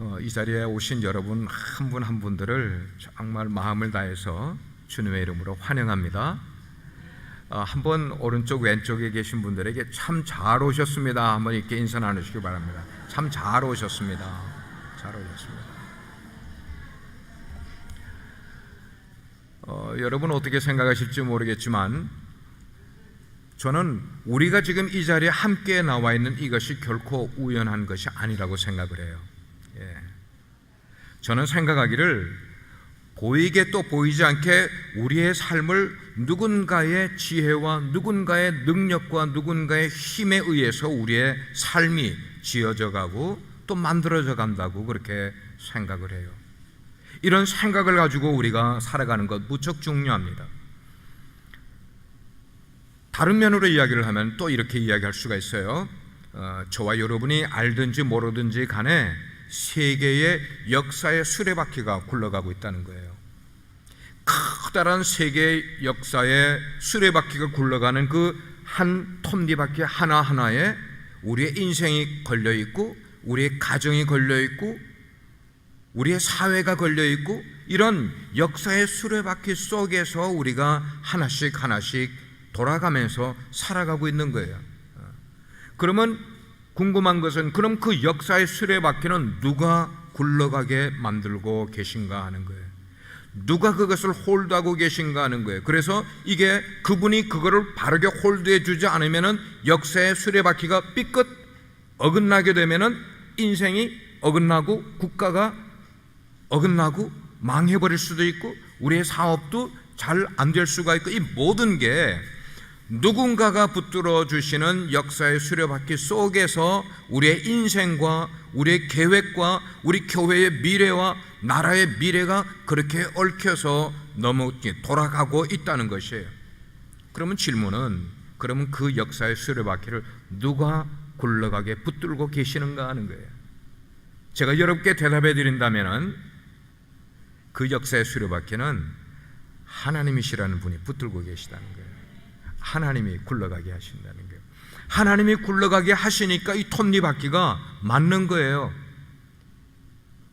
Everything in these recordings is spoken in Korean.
어, 이 자리에 오신 여러분 한분한 분들을 정말 마음을 다해서 주님의 이름으로 환영합니다. 어, 한번 오른쪽 왼쪽에 계신 분들에게 참 잘 오셨습니다. 한번 이렇게 인사 나누시기 바랍니다. 참 잘 오셨습니다. 잘 오셨습니다. 어, 여러분 어떻게 생각하실지 모르겠지만 저는 우리가 지금 이 자리에 함께 나와 있는 이것이 결코 우연한 것이 아니라고 생각을 해요. 예. 저는 생각하기를 보이게 또 보이지 않게 우리의 삶을 누군가의 지혜와 누군가의 능력과 누군가의 힘에 의해서 우리의 삶이 지어져 가고 또 만들어져 간다고 그렇게 생각을 해요. 이런 생각을 가지고 우리가 살아가는 것 무척 중요합니다. 다른 면으로 이야기를 하면 또 이렇게 이야기할 수가 있어요. 어, 저와 여러분이 알든지 모르든지 간에 세계의 역사의 수레바퀴가 굴러가고 있다는 거예요. 커다란 세계의 역사의 수레바퀴가 굴러가는 그 한 톱니바퀴 하나하나에 우리의 인생이 걸려 있고 우리의 가정이 걸려 있고 우리의 사회가 걸려 있고 이런 역사의 수레바퀴 속에서 우리가 하나씩 하나씩 돌아가면서 살아가고 있는 거예요. 그러면 궁금한 것은 그럼 그 역사의 수레바퀴는 누가 굴러가게 만들고 계신가 하는 거예요. 누가 그것을 홀드하고 계신가 하는 거예요. 그래서 이게 그분이 그거를 바르게 홀드해 주지 않으면은 역사의 수레바퀴가 삐끗 어긋나게 되면은 인생이 어긋나고 국가가 어긋나고 망해버릴 수도 있고 우리의 사업도 잘 안 될 수가 있고 이 모든 게 누군가가 붙들어 주시는 역사의 수레바퀴 속에서 우리의 인생과 우리의 계획과 우리 교회의 미래와 나라의 미래가 그렇게 얽혀서 너무 돌아가고 있다는 것이에요. 그러면 질문은 그러면 그 역사의 수레바퀴를 누가 굴러가게 붙들고 계시는가 하는 거예요. 제가 여러분께 대답해 드린다면은 그 역사의 수레바퀴는 하나님이시라는 분이 붙들고 계시다는 거예요. 하나님이 굴러가게 하신다는 거예요. 하나님이 굴러가게 하시니까 이 톱니바퀴가 맞는 거예요.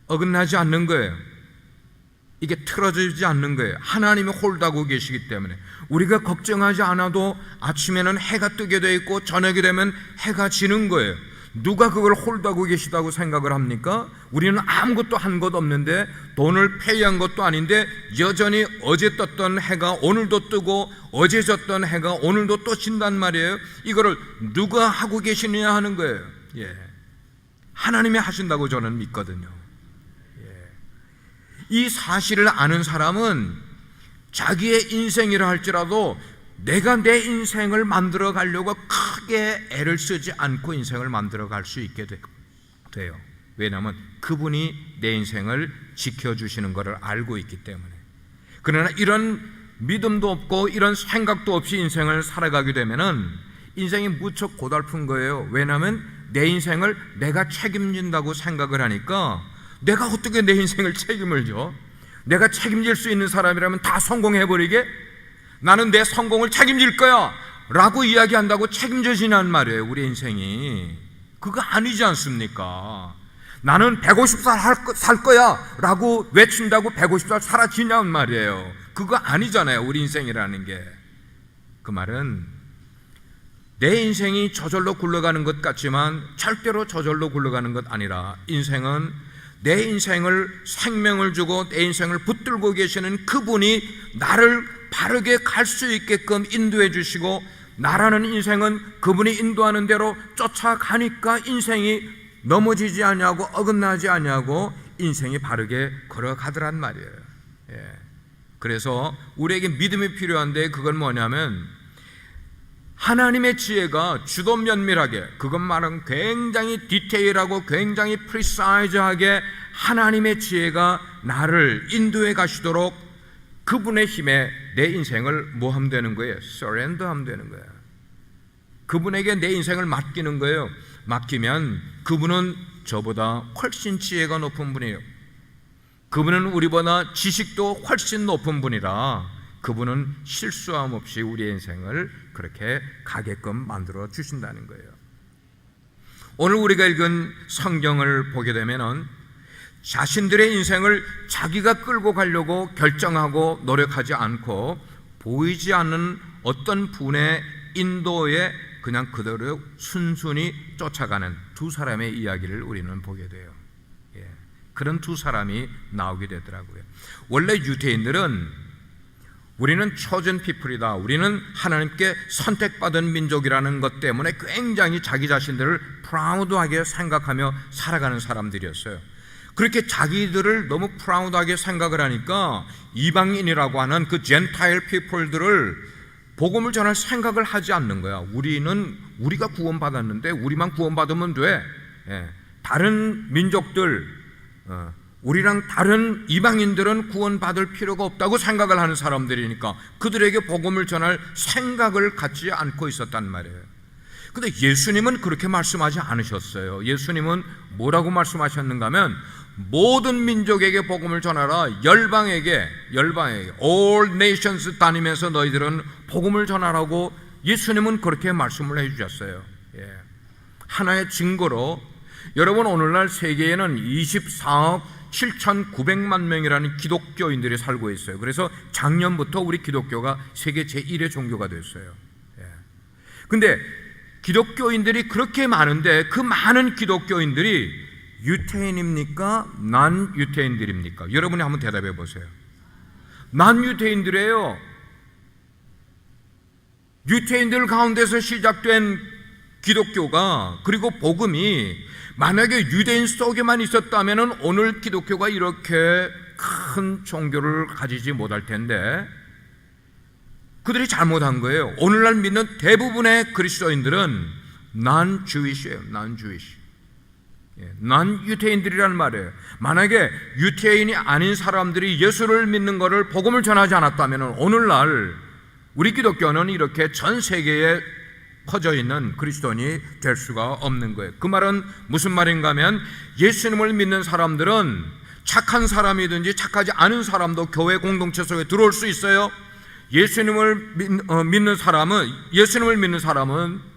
어긋나지 않는 거예요. 이게 틀어지지 않는 거예요. 하나님이 홀다고 계시기 때문에 우리가 걱정하지 않아도 아침에는 해가 뜨게 돼 있고 저녁이 되면 해가 지는 거예요. 누가 그걸 홀다고 계시다고 생각을 합니까? 우리는 아무것도 한 것 없는데 돈을 페이한 것도 아닌데 여전히 어제 떴던 해가 오늘도 뜨고 어제 졌던 해가 오늘도 또 진단 말이에요. 이거를 누가 하고 계시느냐 하는 거예요. 예. 하나님이 하신다고 저는 믿거든요. 예. 이 사실을 아는 사람은 자기의 인생이라 할지라도 내가 내 인생을 만들어 가려고 크게 애를 쓰지 않고 인생을 만들어 갈 수 있게 돼요. 왜냐하면 그분이 내 인생을 지켜주시는 것을 알고 있기 때문에. 그러나 이런 믿음도 없고 이런 생각도 없이 인생을 살아가게 되면은 인생이 무척 고달픈 거예요. 왜냐하면 내 인생을 내가 책임진다고 생각을 하니까 내가 어떻게 내 인생을 책임을 져? 내가 책임질 수 있는 사람이라면 다 성공해버리게? 나는 내 성공을 책임질 거야! 라고 이야기한다고 책임져지냐는 말이에요, 우리 인생이. 그거 아니지 않습니까? 나는 150살 살 거야! 라고 외친다고 150살 살아지냐는 말이에요. 그거 아니잖아요, 우리 인생이라는 게. 그 말은 내 인생이 저절로 굴러가는 것 같지만 절대로 저절로 굴러가는 것 아니라 인생은 내 인생을 생명을 주고 내 인생을 붙들고 계시는 그분이 나를 바르게 갈 수 있게끔 인도해 주시고 나라는 인생은 그분이 인도하는 대로 쫓아가니까 인생이 넘어지지 아니하고 어긋나지 아니하고 인생이 바르게 걸어가더란 말이에요. 예. 그래서 우리에게 믿음이 필요한데 그건 뭐냐면 하나님의 지혜가 주도 면밀하게 그것만은 굉장히 디테일하고 굉장히 프리사이즈하게 하나님의 지혜가 나를 인도해 가시도록 그분의 힘에 내 인생을 뭐 하면 되는 거예요? 서렌더 하면 되는 거예요. 그분에게 내 인생을 맡기는 거예요. 맡기면 그분은 저보다 훨씬 지혜가 높은 분이에요. 그분은 우리보다 지식도 훨씬 높은 분이라 그분은 실수함 없이 우리의 인생을 그렇게 가게끔 만들어 주신다는 거예요. 오늘 우리가 읽은 성경을 보게 되면은 자신들의 인생을 자기가 끌고 가려고 결정하고 노력하지 않고 보이지 않는 어떤 분의 인도에 그냥 그대로 순순히 쫓아가는 두 사람의 이야기를 우리는 보게 돼요. 예. 그런 두 사람이 나오게 되더라고요. 원래 유대인들은 우리는 초전 피플이다. 우리는 하나님께 선택받은 민족이라는 것 때문에 굉장히 자기 자신들을 프라우드하게 생각하며 살아가는 사람들이었어요. 그렇게 자기들을 너무 프라우드하게 생각을 하니까 이방인이라고 하는 그 젠타일 피플들을 복음을 전할 생각을 하지 않는 거야. 우리는 우리가 구원받았는데 우리만 구원받으면 돼. 예. 다른 민족들 어, 우리랑 다른 이방인들은 구원받을 필요가 없다고 생각을 하는 사람들이니까 그들에게 복음을 전할 생각을 갖지 않고 있었단 말이에요. 근데 예수님은 그렇게 말씀하지 않으셨어요. 예수님은 뭐라고 말씀하셨는가 하면 모든 민족에게 복음을 전하라 열방에게 열방에게 all nations 다니면서 너희들은 복음을 전하라고 예수님은 그렇게 말씀을 해 주셨어요. 예. 하나의 증거로 여러분 오늘날 세계에는 24억 7,900만 명이라는 기독교인들이 살고 있어요. 그래서 작년부터 우리 기독교가 세계 제1의 종교가 됐어요. 예. 근데 기독교인들이 그렇게 많은데 그 많은 기독교인들이 유태인입니까? 난 유태인들입니까? 여러분이 한번 대답해 보세요. 난 유태인들이에요. 유태인들 가운데서 시작된 기독교가 그리고 복음이 만약에 유대인 속에만 있었다면 오늘 기독교가 이렇게 큰 종교를 가지지 못할 텐데 그들이 잘못한 거예요. 오늘날 믿는 대부분의 그리스도인들은 난 주이시예요. 난 주이시. 난 유태인들이라는 말이에요. 만약에 유태인이 아닌 사람들이 예수를 믿는 것을 복음을 전하지 않았다면 오늘날 우리 기독교는 이렇게 전 세계에 퍼져 있는 그리스도인이 될 수가 없는 거예요. 그 말은 무슨 말인가 하면 예수님을 믿는 사람들은 착한 사람이든지 착하지 않은 사람도 교회 공동체 속에 들어올 수 있어요. 예수님을 믿, 어, 믿는 사람은 예수님을 믿는 사람은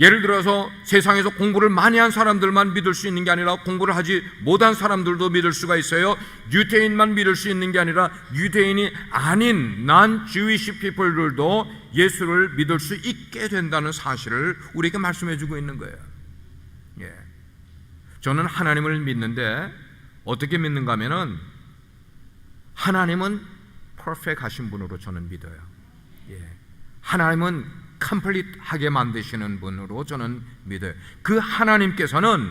예를 들어서 세상에서 공부를 많이 한 사람들만 믿을 수 있는 게 아니라 공부를 하지 못한 사람들도 믿을 수가 있어요. 유대인만 믿을 수 있는 게 아니라 유대인이 아닌 난 주위시 피플들도 예수를 믿을 수 있게 된다는 사실을 우리에게 말씀해 주고 있는 거예요. 예. 저는 하나님을 믿는데 어떻게 믿는가 하면은 하나님은 퍼펙트 하신 분으로 저는 믿어요. 예. 하나님은 컴플릿하게 만드시는 분으로 저는 믿어요. 그 하나님께서는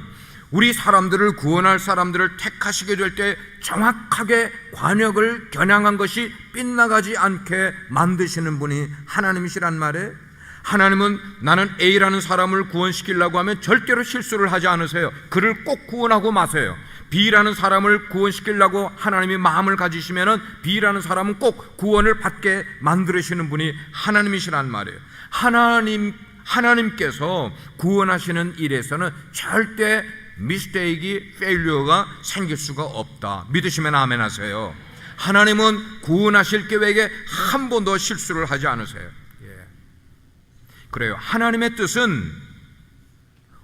우리 사람들을 구원할 사람들을 택하시게 될 때 정확하게 관역을 겨냥한 것이 빗나가지 않게 만드시는 분이 하나님이시란 말에 하나님은 나는 A라는 사람을 구원시키려고 하면 절대로 실수를 하지 않으세요. 그를 꼭 구원하고 마세요. B라는 사람을 구원시키려고 하나님이 마음을 가지시면은 B라는 사람은 꼭 구원을 받게 만들으시는 분이 하나님이시란 말이에요. 하나님 하나님께서 구원하시는 일에서는 절대 미스테이크, 페일리어가 생길 수가 없다. 믿으시면 아멘 하세요. 하나님은 구원하실 계획에 한 번도 실수를 하지 않으세요. 예. 그래요. 하나님의 뜻은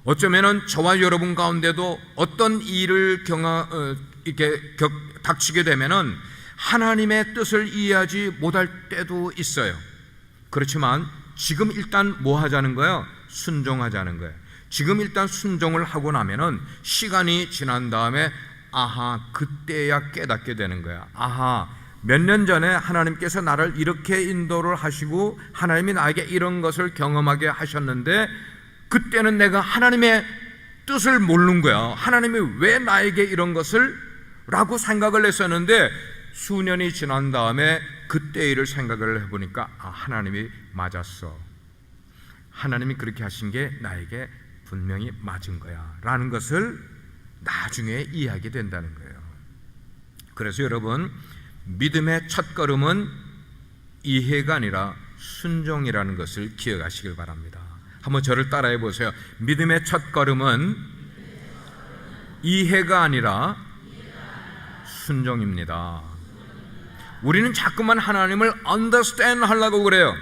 어쩌면은 저와 여러분 가운데도 어떤 일을 경하 어, 이렇게 격, 닥치게 되면은 하나님의 뜻을 이해하지 못할 때도 있어요. 그렇지만 지금 일단 뭐 하자는 거예요? 순종하자는 거예요. 지금 일단 순종을 하고 나면은 시간이 지난 다음에 아하 그때야 깨닫게 되는 거야. 아하 몇 년 전에 하나님께서 나를 이렇게 인도를 하시고 하나님이 나에게 이런 것을 경험하게 하셨는데 그때는 내가 하나님의 뜻을 모르는 거야. 하나님이 왜 나에게 이런 것을 라고 생각을 했었는데 수년이 지난 다음에 그때 일을 생각을 해보니까 아, 하나님이 맞았어. 하나님이 그렇게 하신 게 나에게 분명히 맞은 거야. 라는 것을 나중에 이해하게 된다는 거예요. 그래서 여러분, 믿음의 첫 걸음은 이해가 아니라 순종이라는 것을 기억하시길 바랍니다. 한번 저를 따라해 보세요. 믿음의 첫 걸음은 이해가 아니라 순종입니다. 우리는 자꾸만 하나님을 understand 하려고 그래요.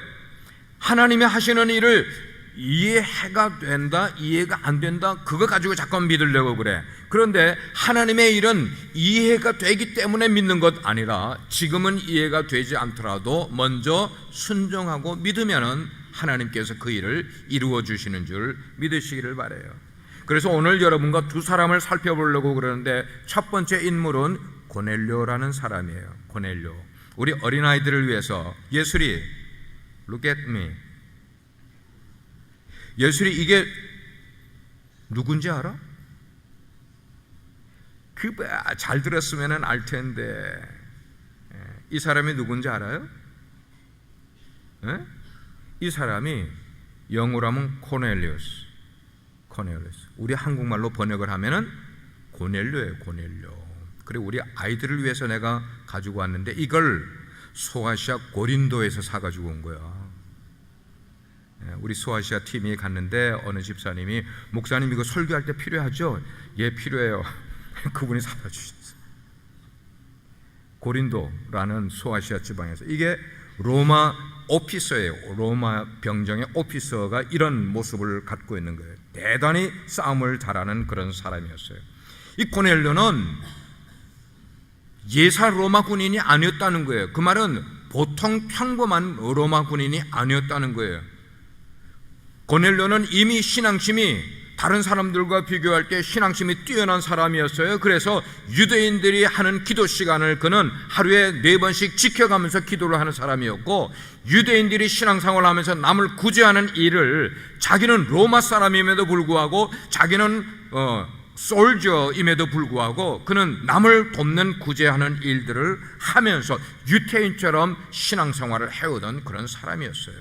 하나님이 하시는 일을 이해가 된다, 이해가 안 된다, 그거 가지고 잠깐 믿으려고 그래. 그런데 하나님의 일은 이해가 되기 때문에 믿는 것 아니라 지금은 이해가 되지 않더라도 먼저 순종하고 믿으면은 하나님께서 그 일을 이루어 주시는 줄 믿으시기를 바래요. 그래서 오늘 여러분과 두 사람을 살펴보려고 그러는데 첫 번째 인물은 고넬료라는 사람이에요. 고넬료. 우리 어린아이들을 위해서 예술이 look at me. 예술이 이게 누군지 알아? 그잘 들었으면 알 텐데 예, 이 사람이 누군지 알아요? 예? 이 사람이 영어로 하면 코넬리우스 코넬리우스 우리 한국말로 번역을 하면은 고넬료예요 고넬료 그리고 우리 아이들을 위해서 내가 가지고 왔는데 이걸 소아시아 고린도에서 사 가지고 온 거야 예, 우리 소아시아 팀이 갔는데 어느 집사님이 목사님 이거 설교할 때 필요하죠? 예 필요해요. 그분이 사다 주셨어요. 고린도라는 소아시아 지방에서 이게 로마 오피서예요. 로마 병정의 오피서가 이런 모습을 갖고 있는 거예요. 대단히 싸움을 잘하는 그런 사람이었어요. 이 고넬료는 예사 로마 군인이 아니었다는 거예요. 그 말은 보통 평범한 로마 군인이 아니었다는 거예요. 고넬료는 이미 신앙심이 다른 사람들과 비교할 때 신앙심이 뛰어난 사람이었어요. 그래서 유대인들이 하는 기도 시간을 그는 하루에 네 번씩 지켜가면서 기도를 하는 사람이었고 유대인들이 신앙생활을 하면서 남을 구제하는 일을 자기는 로마 사람임에도 불구하고 자기는 어, 솔저임에도 불구하고 그는 남을 돕는 구제하는 일들을 하면서 유태인처럼 신앙생활을 해오던 그런 사람이었어요.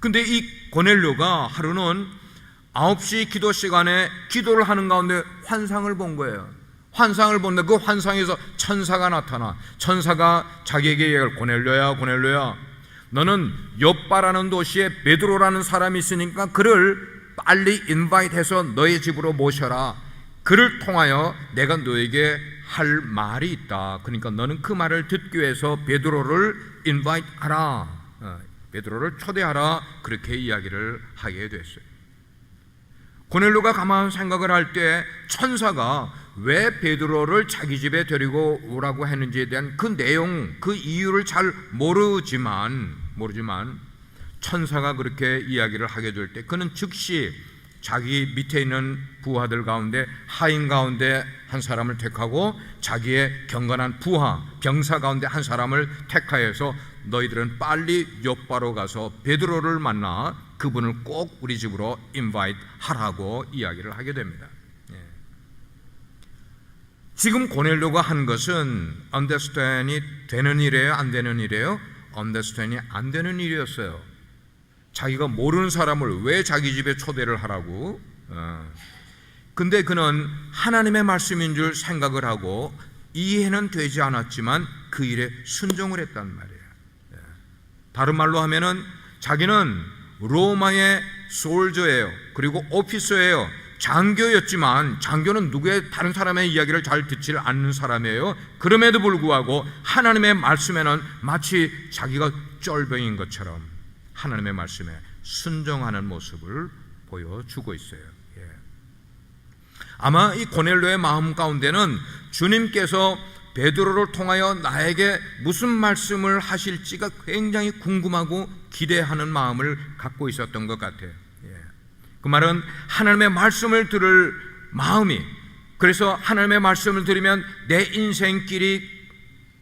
근데 이 고넬료가 하루는 9시 기도 시간에 기도를 하는 가운데 환상을 본 거예요. 환상을 본데 그 환상에서 천사가 나타나 천사가 자기에게 얘기를 고넬료야 고넬료야 너는 옆바라는 도시에 베드로라는 사람이 있으니까 그를 빨리 인바이트해서 너의 집으로 모셔라. 그를 통하여 내가 너에게 할 말이 있다. 그러니까 너는 그 말을 듣기 위해서 베드로를 인바이트하라. 어, 베드로를 초대하라. 그렇게 이야기를 하게 됐어요. 고넬로가 가만 생각을 할 때 천사가 왜 베드로를 자기 집에 데리고 오라고 했는지에 대한 그 내용, 그 이유를 잘 모르지만 모르지만 천사가 그렇게 이야기를 하게 될 때 그는 즉시 자기 밑에 있는 부하들 가운데 하인 가운데 한 사람을 택하고 자기의 경건한 부하 병사 가운데 한 사람을 택하여서 너희들은 빨리 옆바로 가서 베드로를 만나 그분을 꼭 우리 집으로 인바이트 하라고 이야기를 하게 됩니다. 예. 지금 고넬료가 한 것은 언더스탠이 되는 일이에요, 안 되는 일이에요? 언더스탠이 안 되는 일이었어요. 자기가 모르는 사람을 왜 자기 집에 초대를 하라고? 어. 근데 그는 하나님의 말씀인 줄 생각을 하고 이해는 되지 않았지만 그 일에 순종을 했단 말이에요. 예. 다른 말로 하면은 자기는 로마의 솔저예요. 그리고 오피서예요. 장교였지만 장교는 누구의 다른 사람의 이야기를 잘 듣지 않는 사람이에요. 그럼에도 불구하고 하나님의 말씀에는 마치 자기가 쫄병인 것처럼 하나님의 말씀에 순종하는 모습을 보여주고 있어요. 예. 아마 이 고넬로의 마음 가운데는 주님께서 베드로를 통하여 나에게 무슨 말씀을 하실지가 굉장히 궁금하고 기대하는 마음을 갖고 있었던 것 같아요. 예. 그 말은 하나님의 말씀을 들을 마음이 그래서 하나님의 말씀을 들으면 내 인생길이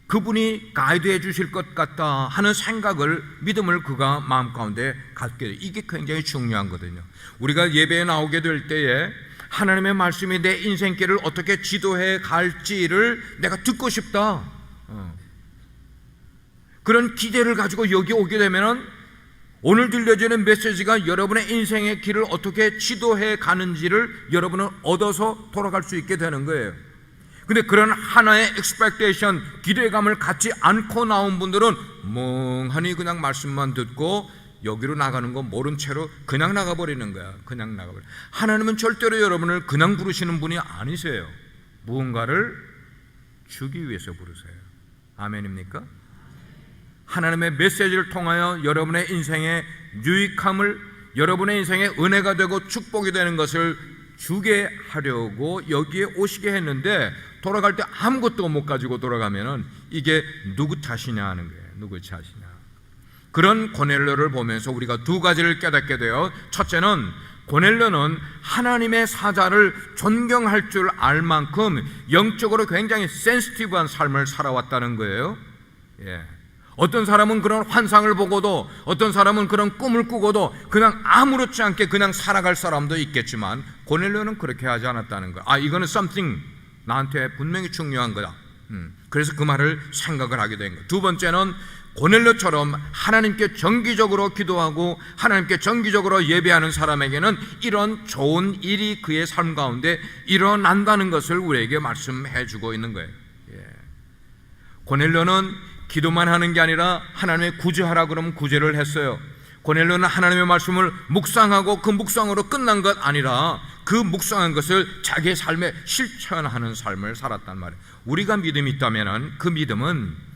그분이 가이드해 주실 것 같다 하는 생각을 믿음을 그가 마음 가운데 갖게 돼. 이게 굉장히 중요한 거거든요. 우리가 예배에 나오게 될 때에 하나님의 말씀이 내 인생길을 어떻게 지도해 갈지를 내가 듣고 싶다. 어. 그런 기대를 가지고 여기 오게 되면은 오늘 들려주는 메시지가 여러분의 인생의 길을 어떻게 지도해 가는지를 여러분은 얻어서 돌아갈 수 있게 되는 거예요. 근데 그런 하나의 expectation, 기대감을 갖지 않고 나온 분들은 멍하니 그냥 말씀만 듣고 여기로 나가는 거 모른 채로 그냥 나가버리는 거야. 그냥 나가버려. 하나님은 절대로 여러분을 그냥 부르시는 분이 아니세요. 무언가를 주기 위해서 부르세요. 아멘입니까? 하나님의 메시지를 통하여 여러분의 인생에 유익함을 여러분의 인생에 은혜가 되고 축복이 되는 것을 주게 하려고 여기에 오시게 했는데 돌아갈 때 아무것도 못 가지고 돌아가면은 이게 누구 탓이냐 하는 거예요. 누구 탓이냐. 그런 고넬료를 보면서 우리가 두 가지를 깨닫게 돼요. 첫째는 고넬료는 하나님의 사자를 존경할 줄 알 만큼 영적으로 굉장히 센시티브한 삶을 살아왔다는 거예요. 예. 어떤 사람은 그런 환상을 보고도 어떤 사람은 그런 꿈을 꾸고도 그냥 아무렇지 않게 그냥 살아갈 사람도 있겠지만 고넬료는 그렇게 하지 않았다는 거야. 아 이거는 something 나한테 분명히 중요한 거다. 음, 그래서 그 말을 생각을 하게 된 거야. 두 번째는 고넬료처럼 하나님께 정기적으로 기도하고 하나님께 정기적으로 예배하는 사람에게는 이런 좋은 일이 그의 삶 가운데 일어난다는 것을 우리에게 말씀해 주고 있는 거예요. 예. 고넬료는 기도만 하는 게 아니라 하나님의 구제하라 그러면 구제를 했어요. 고넬료는 하나님의 말씀을 묵상하고 그 묵상으로 끝난 것 아니라 그 묵상한 것을 자기의 삶에 실천하는 삶을 살았단 말이에요. 우리가 믿음이 있다면 그 믿음은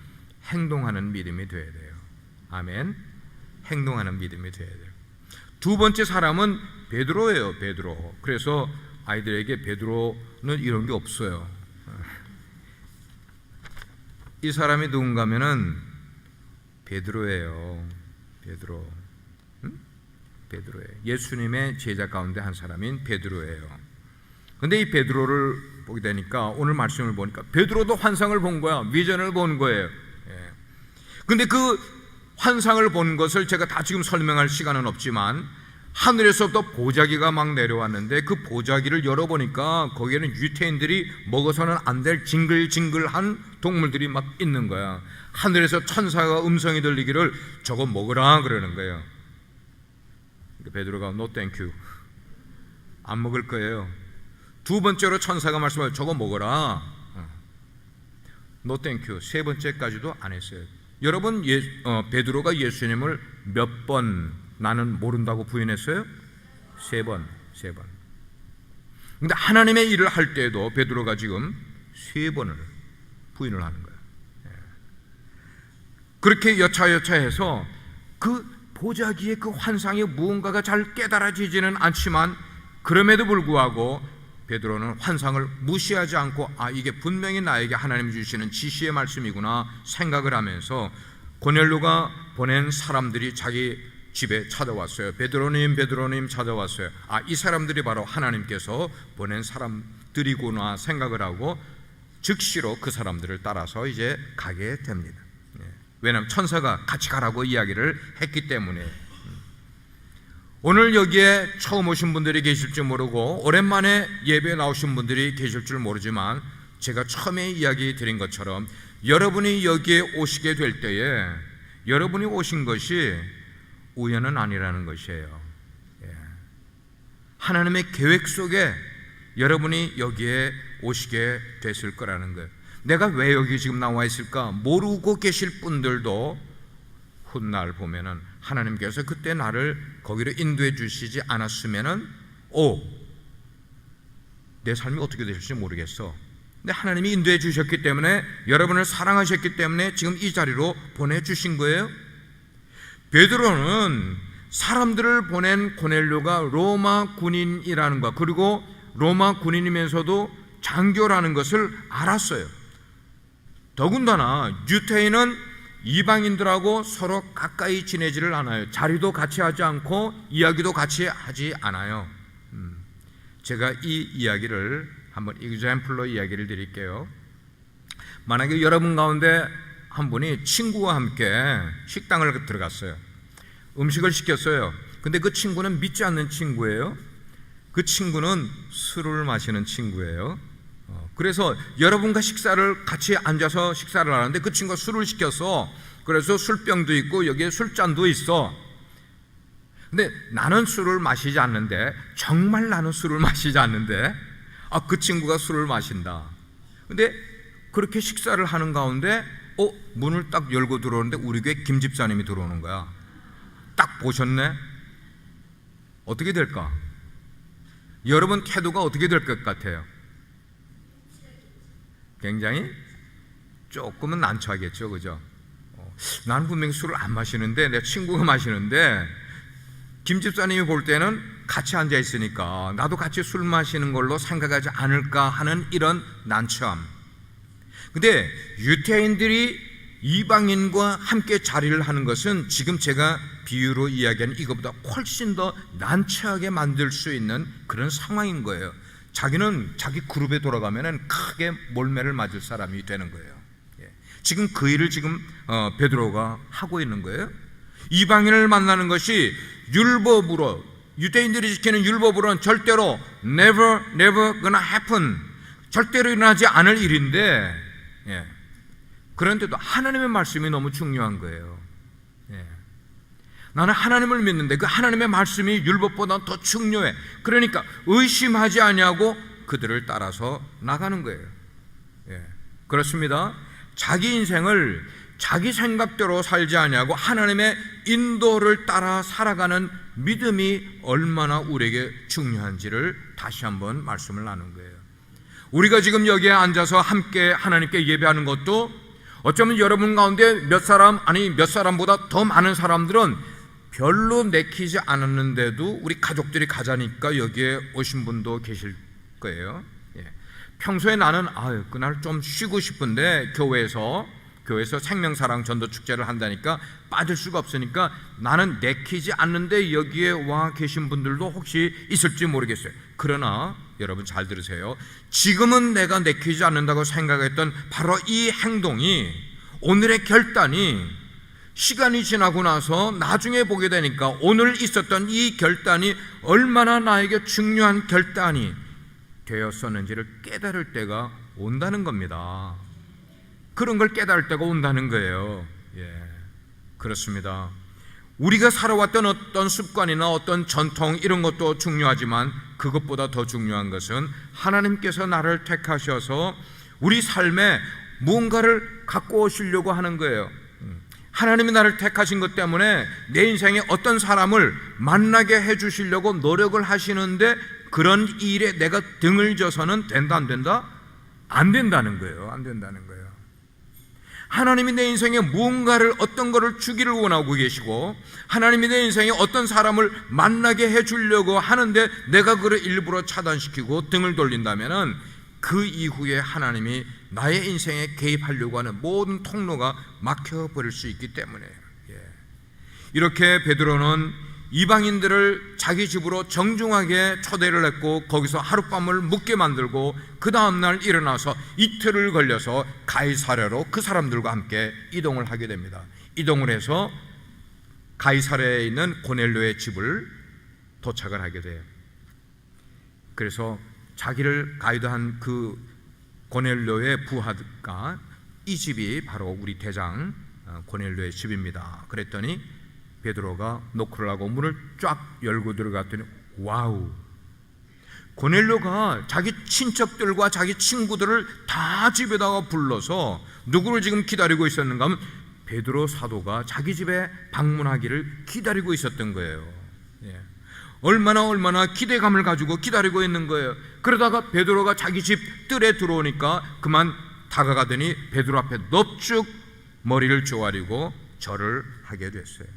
행동하는 믿음이 되어야 돼요. 아멘. 행동하는 믿음이 되어야 돼요. 두 번째 사람은 베드로예요. 베드로. 그래서 아이들에게 베드로는 이런 게 없어요. 이 사람이 누군가면은 베드로예요. 베드로. 응? 베드로예요. 예수님의 제자 가운데 한 사람인 베드로예요. 근데 이 베드로를 보게 되니까 오늘 말씀을 보니까 베드로도 환상을 본 거야. 비전을 본 거예요. 예. 근데 그 환상을 본 것을 제가 다 지금 설명할 시간은 없지만 하늘에서부터 보자기가 막 내려왔는데 그 보자기를 열어보니까 거기에는 유태인들이 먹어서는 안 될 징글징글한 동물들이 막 있는 거야. 하늘에서 천사가 음성이 들리기를 저거 먹으라 그러는 거예요. 베드로가 thank you. 안 먹을 거예요. 두 번째로 천사가 말씀하여 저거 먹어라. no thank you. 세 번째까지도 안 했어요. 여러분 예, 어, 베드로가 예수님을 몇 번 나는 모른다고 부인했어요? 세 번, 세 번. 근데 하나님의 일을 할 때에도 베드로가 지금 세 번을 부인을 하는 거예요. 예. 그렇게 여차여차해서 그 보자기의 그 환상이 무언가가 잘 깨달아지지는 않지만 그럼에도 불구하고 베드로는 환상을 무시하지 않고 아 이게 분명히 나에게 하나님 주시는 지시의 말씀이구나 생각을 하면서 고넬료가 보낸 사람들이 자기 집에 찾아왔어요. 베드로님, 베드로님 찾아왔어요. 아, 이 사람들이 바로 하나님께서 보낸 사람들이구나 생각을 하고 즉시로 그 사람들을 따라서 이제 가게 됩니다. 예. 왜냐하면 천사가 같이 가라고 이야기를 했기 때문에 음. 오늘 여기에 처음 오신 분들이 계실 줄 모르고 오랜만에 예배에 나오신 분들이 계실 줄 모르지만 제가 처음에 이야기 드린 것처럼 여러분이 여기에 오시게 될 때에 여러분이 오신 것이 우연은 아니라는 것이에요. 예. 하나님의 계획 속에 여러분이 여기에 오시게 됐을 거라는 거예요. 내가 왜 여기 지금 나와 있을까 모르고 계실 분들도 훗날 보면은 하나님께서 그때 나를 거기로 인도해 주시지 않았으면은 오, 내 삶이 어떻게 될지 모르겠어. 근데 하나님이 인도해 주셨기 때문에 여러분을 사랑하셨기 때문에 지금 이 자리로 보내 주신 거예요. 베드로는 사람들을 보낸 고넬료가 로마 군인이라는 것 그리고 로마 군인이면서도 장교라는 것을 알았어요. 더군다나 유태인은 이방인들하고 서로 가까이 지내지를 않아요. 자리도 같이 하지 않고 이야기도 같이 하지 않아요. 음, 제가 이 이야기를 한번 example로 이야기를 드릴게요. 만약에 여러분 가운데 한 분이 친구와 함께 식당을 들어갔어요. 음식을 시켰어요. 근데 그 친구는 믿지 않는 친구예요. 그 친구는 술을 마시는 친구예요. 어, 그래서 여러분과 식사를 같이 앉아서 식사를 하는데 그 친구가 술을 시켰어. 그래서 술병도 있고 여기에 술잔도 있어. 근데 나는 술을 마시지 않는데 정말 나는 술을 마시지 않는데 아 그 친구가 술을 마신다. 근데 그렇게 식사를 하는 가운데 어 문을 딱 열고 들어오는데 우리 교회 김 집사님이 들어오는 거야. 딱 보셨네? 어떻게 될까? 여러분 태도가 어떻게 될 것 같아요? 굉장히 조금은 난처하겠죠, 그죠? 어, 나는 분명히 술을 안 마시는데 내 친구가 마시는데 김 집사님이 볼 때는 같이 앉아 있으니까 나도 같이 술 마시는 걸로 생각하지 않을까 하는 이런 난처함. 근데 유태인들이 이방인과 함께 자리를 하는 것은 지금 제가 비유로 이야기한 이것보다 훨씬 더 난처하게 만들 수 있는 그런 상황인 거예요. 자기는 자기 그룹에 돌아가면은 크게 몰매를 맞을 사람이 되는 거예요. 예. 지금 그 일을 지금 어, 베드로가 하고 있는 거예요. 이방인을 만나는 것이 율법으로 유대인들이 지키는 율법으로는 절대로 never never gonna happen 절대로 일어나지 않을 일인데 예. 그런데도 하나님의 말씀이 너무 중요한 거예요. 예. 나는 하나님을 믿는데 그 하나님의 말씀이 율법보다 더 중요해. 그러니까 의심하지 아니하고 그들을 따라서 나가는 거예요. 예. 그렇습니다. 자기 인생을 자기 생각대로 살지 아니하고 하나님의 인도를 따라 살아가는 믿음이 얼마나 우리에게 중요한지를 다시 한번 말씀을 나눈 거예요. 우리가 지금 여기에 앉아서 함께 하나님께 예배하는 것도 어쩌면 여러분 가운데 몇 사람 아니 몇 사람보다 더 많은 사람들은 별로 내키지 않았는데도 우리 가족들이 가자니까 여기에 오신 분도 계실 거예요. 예. 평소에 나는 아유 그날 좀 쉬고 싶은데 교회에서 교회에서 생명사랑 전도 축제를 한다니까 빠질 수가 없으니까 나는 내키지 않는데 여기에 와 계신 분들도 혹시 있을지 모르겠어요. 그러나 여러분 잘 들으세요. 지금은 내가 내키지 않는다고 생각했던 바로 이 행동이 오늘의 결단이 시간이 지나고 나서 나중에 보게 되니까 오늘 있었던 이 결단이 얼마나 나에게 중요한 결단이 되었었는지를 깨달을 때가 온다는 겁니다. 그런 걸 깨달을 때가 온다는 거예요. 예. 그렇습니다. 우리가 살아왔던 어떤 습관이나 어떤 전통 이런 것도 중요하지만 그것보다 더 중요한 것은 하나님께서 나를 택하셔서 우리 삶에 무언가를 갖고 오시려고 하는 거예요. 하나님이 나를 택하신 것 때문에 내 인생에 어떤 사람을 만나게 해 주시려고 노력을 하시는데 그런 일에 내가 등을 져서는 된다 안 된다? 안 된다는 거예요. 안 된다는 거예요. 하나님이 내 인생에 무언가를 어떤 것을 주기를 원하고 계시고 하나님이 내 인생에 어떤 사람을 만나게 해 주려고 하는데 내가 그를 일부러 차단시키고 등을 돌린다면은 그 이후에 하나님이 나의 인생에 개입하려고 하는 모든 통로가 막혀 버릴 수 있기 때문에 예. 이렇게 베드로는 이방인들을 자기 집으로 정중하게 초대를 했고 거기서 하룻밤을 묵게 만들고 그 다음 날 일어나서 이틀을 걸려서 가이사랴로 그 사람들과 함께 이동을 하게 됩니다. 이동을 해서 가이사랴에 있는 고넬료의 집을 도착을 하게 돼요. 그래서 자기를 가이드한 그 고넬료의 부하가 이 집이 바로 우리 대장 어, 고넬료의 집입니다. 그랬더니 베드로가 노크를 하고 문을 쫙 열고 들어갔더니 와우 고넬료가 자기 친척들과 자기 친구들을 다 집에다가 불러서 누구를 지금 기다리고 있었는가 하면 베드로 사도가 자기 집에 방문하기를 기다리고 있었던 거예요. 예. 얼마나 얼마나 기대감을 가지고 기다리고 있는 거예요. 그러다가 베드로가 자기 집 뜰에 들어오니까 그만 다가가더니 베드로 앞에 넙죽 머리를 조아리고 절을 하게 됐어요.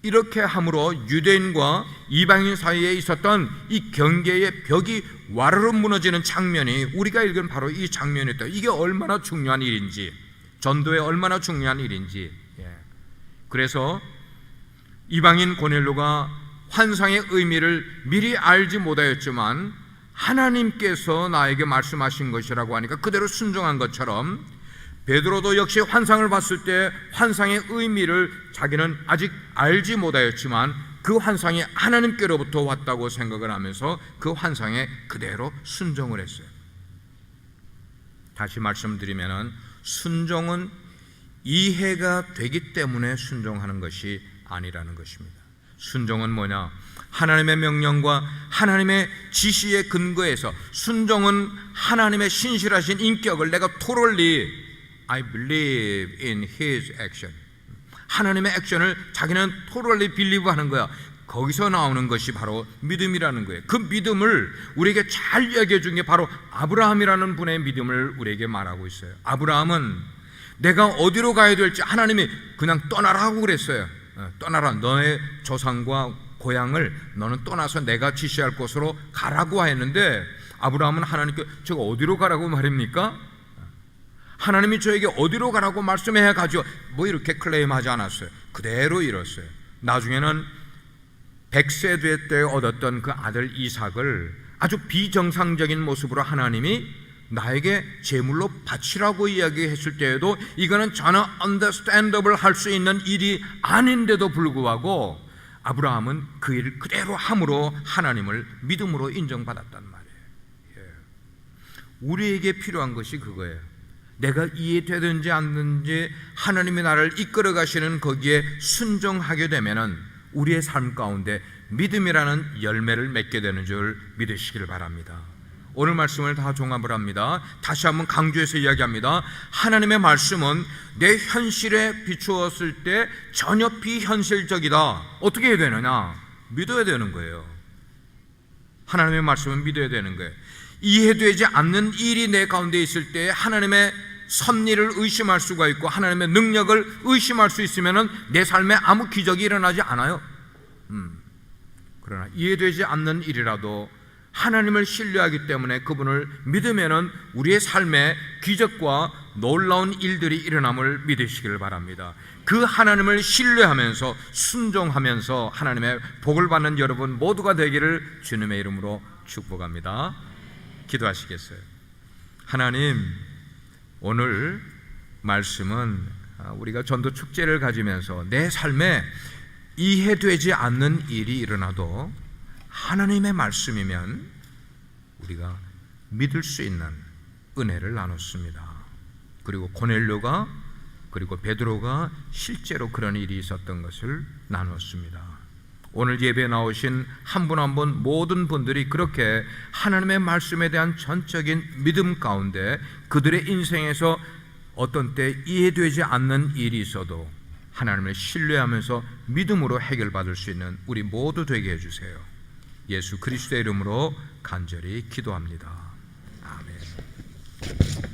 이렇게 함으로 유대인과 이방인 사이에 있었던 이 경계의 벽이 와르르 무너지는 장면이 우리가 읽은 바로 이 장면이었다. 이게 얼마나 중요한 일인지, 전도에 얼마나 중요한 일인지. 예. 그래서 이방인 고넬로가 환상의 의미를 미리 알지 못하였지만 하나님께서 나에게 말씀하신 것이라고 하니까 그대로 순종한 것처럼 베드로도 역시 환상을 봤을 때 환상의 의미를 자기는 아직 알지 못하였지만 그 환상이 하나님께로부터 왔다고 생각을 하면서 그 환상에 그대로 순종을 했어요. 다시 말씀드리면은 순종은 이해가 되기 때문에 순종하는 것이 아니라는 것입니다. 순종은 뭐냐? 하나님의 명령과 하나님의 지시에 근거해서 순종은 하나님의 신실하신 인격을 내가 토롤리 I believe in his action. 하나님의 액션을 자기는 토럴리 빌리브 하는 거야. 거기서 나오는 것이 바로 믿음이라는 거예요. 그 믿음을 우리에게 잘 이야기해 준 게 바로 아브라함이라는 분의 믿음을 우리에게 말하고 있어요. 아브라함은 내가 어디로 가야 될지 하나님이 그냥 떠나라고 그랬어요. 어, 떠나라. 너의 조상과 고향을 너는 떠나서 내가 지시할 곳으로 가라고 했는데 아브라함은 하나님께 제가 어디로 가라고 말입니까? 하나님이 저에게 어디로 가라고 말씀해 가지고 뭐 이렇게 클레임하지 않았어요. 그대로 이뤘어요. 나중에는 100세 될 때 얻었던 그 아들 이삭을 아주 비정상적인 모습으로 하나님이 나에게 제물로 바치라고 이야기했을 때에도 이거는 전혀 understandable 할 수 있는 일이 아닌데도 불구하고 아브라함은 그 일을 그대로 함으로 하나님을 믿음으로 인정받았단 말이에요. 예. 우리에게 필요한 것이 그거예요. 내가 이해되든지 않든지 하나님이 나를 이끌어 가시는 거기에 순종하게 되면은 우리의 삶 가운데 믿음이라는 열매를 맺게 되는 줄 믿으시기를 바랍니다. 오늘 말씀을 다 종합을 합니다. 다시 한번 강조해서 이야기합니다. 하나님의 말씀은 내 현실에 비추었을 때 전혀 비현실적이다. 어떻게 해야 되느냐? 믿어야 되는 거예요. 하나님의 말씀은 믿어야 되는 거예요. 이해되지 않는 일이 내 가운데 있을 때 하나님의 섭리를 의심할 수가 있고 하나님의 능력을 의심할 수 있으면 내 삶에 아무 기적이 일어나지 않아요. 음. 그러나 이해되지 않는 일이라도 하나님을 신뢰하기 때문에 그분을 믿으면은 우리의 삶에 기적과 놀라운 일들이 일어남을 믿으시기를 바랍니다. 그 하나님을 신뢰하면서 순종하면서 하나님의 복을 받는 여러분 모두가 되기를 주님의 이름으로 축복합니다. 기도하시겠어요? 하나님, 오늘 말씀은 우리가 전도 축제를 가지면서 내 삶에 이해되지 않는 일이 일어나도 하나님의 말씀이면 우리가 믿을 수 있는 은혜를 나눴습니다. 그리고 고넬료가 그리고 베드로가 실제로 그런 일이 있었던 것을 나눴습니다. 오늘 예배에 나오신 한 분 한 분 모든 분들이 그렇게 하나님의 말씀에 대한 전적인 믿음 가운데 그들의 인생에서 어떤 때 이해되지 않는 일이 있어도 하나님을 신뢰하면서 믿음으로 해결받을 수 있는 우리 모두 되게 해주세요. 예수 그리스도의 이름으로 간절히 기도합니다. 아멘.